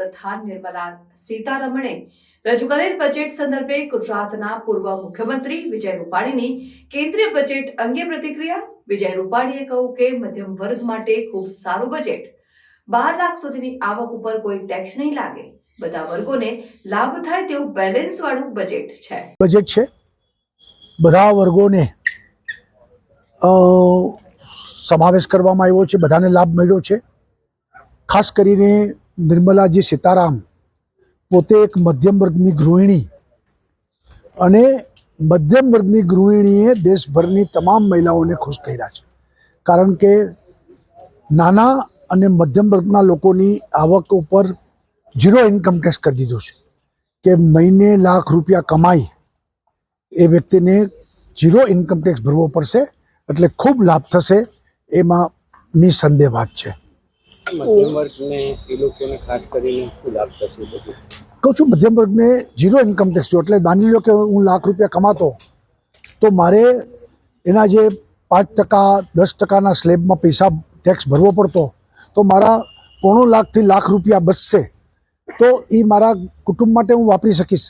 પ્રધાન નિર્મલા સીતારમણે રજૂ કરેલ બજેટ સંદર્ભે ગુજરાતના પૂર્વ મુખ્યમંત્રી વિજય રૂપાણીની કેન્દ્રીય બજેટ અંગે પ્રતિક્રિયા. વિજય રૂપાણીએ કહ્યું કે મધ્યમ વર્ગ માટે ખૂબ સારું બજેટ બાર લાખ સુધીની આવક ઉપર કોઈ ટેક્સ નહીં લાગે. બધા વર્ગોને લાભ થાય તેવું બેલેન્સ વાળું બજેટ છે. બજેટ છે. બધા વર્ગોને સમાવેશ કરવામાં આવ્યો છે. બધાને લાભ મળ્યો છે. ખાસ કરીને નિર્મલાજી સીતારામ પોતે એક મધ્યમ વર્ગની ગૃહિણી અને મધ્યમ વર્ગની ગૃહિણીએ દેશભરની તમામ મહિલાઓને ખુશ કર્યા છે. કારણ કે નાના અને મધ્યમ વર્ગના લોકોની આવક ઉપર ઝીરો ઇન્કમ ટેક્સ કરી દીધો છે કે મહિને લાખ રૂપિયા કમાઈ એ વ્યક્તિને ઝીરો ઇન્કમ ટેક્સ ભરવો પડશે એટલે ખૂબ લાભ થશે એમાં નિસંદેહ વાત છે. મધ્યમ વર્ગને એ લોકોને ખાસ કરીને શું લાભ થશે કહું છું મધ્યમ વર્ગને ઝીરો ઇન્કમ ટેક્સ જો એટલે માની લો કે હું લાખ રૂપિયા કમાતો તો મારે એના જે પાંચ ટકા દસ ટકાના સ્લેબમાં પૈસા ટેક્સ ભરવો પડતો તો મારા પોણો લાખથી લાખ રૂપિયા બચશે. તો એ મારા કુટુંબ માટે હું વાપરી શકીશ.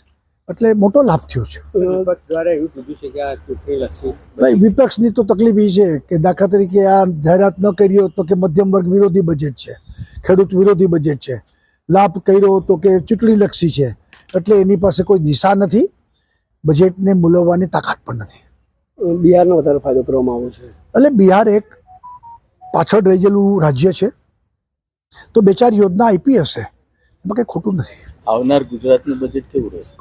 એટલે મોટો લાભ થયો છે. વિપક્ષ દ્વારા એવું કીધું છે કે આ ચૂંટણી લક્ષી ભાઈ વિપક્ષની તો તકલીફ એ છે કે દાખલા તરીકે આ જાહેરાત ન કરી તો કે મધ્યમ વર્ગ વિરોધી બજેટ છે ખેડૂત વિરોધી બજેટ છે. લાભ કર્યો તો કે ચૂંટણીલક્ષી છે. એટલે એની પાસે કોઈ દિશા નથી બજેટને મૂલવવાની તાકાત પણ નથી. બિહારનો વધારે ફાયદો કરવામાં આવ્યો છે. એટલે બિહાર એક પાછળ રહી ગયેલું રાજ્ય છે. તો બે ચાર યોજના આપી હશે. એમાં કંઈ ખોટું નથી. આવનાર ગુજરાતનું બજેટ કેવું રહેશે?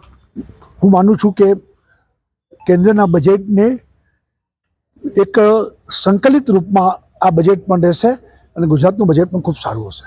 હું માનું છું કે કેન્દ્રના બજેટને એક સંકલિત રૂપમાં આ બજેટ પણ રહેશે અને ગુજરાતનું બજેટ પણ ખૂબ સારું હશે.